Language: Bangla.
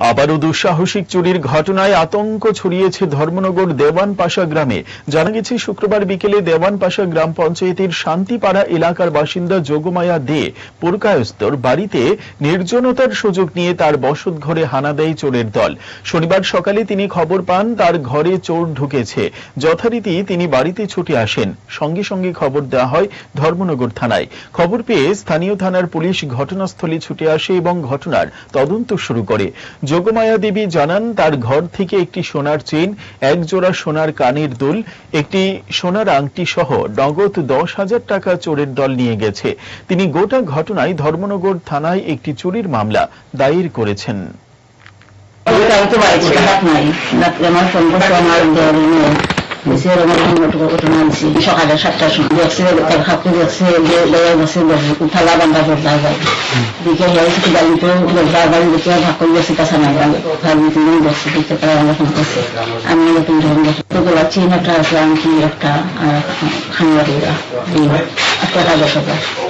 আবারও দুঃসাহসিক চুরির ঘটনায় আতঙ্ক ছড়িয়েছে ধর্মনগর দেওয়ানপাশা গ্রামে। জানা গেছে, শুক্রবার বিকেলে দেওয়ানপাশা গ্রাম পঞ্চায়েতের শান্তিপাড়া এলাকার বাসিন্দা যোগমায়া দে পুরকায়স্তর বাড়িতে নির্জনতার সুযোগ নিয়ে তার বসত ঘরে হানা দেয় চোরের দল। শনিবার সকালে তিনি খবর পান, তার ঘরে চোর ঢুকেছে। যথারীতি তিনি বাড়িতে ছুটে আসেন। সঙ্গে সঙ্গে খবর দেওয়া হয় ধর্মনগর থানায়। খবর পেয়ে স্থানীয় থানার পুলিশ ঘটনাস্থলে ছুটে আসে এবং ঘটনার তদন্ত শুরু করে। যোগমায়া দেবী জানান, তার ঘর থেকে একটি সোনার চেন এক জোড়া সোনার কানের দুল, একটি সোনার আংটি সহ নগদ দশ হাজার টাকা চোরের দল নিয়ে গেছে। তিনি গোটা ঘটনায় ধর্মনগর থানায় একটি চুরির মামলা দায়ের করেছেন। আমার এরকম এরকম ঘটনা আনছি সকালে সাতটার সময় দেখছে তার হাতে দেখছে থালা বান্ধা করতে যায় কি ভাগ করে আমি একটা আছে আংটি একটা আর খাঙ্গারিরা একটা হাজার টাকা স্বর্ণ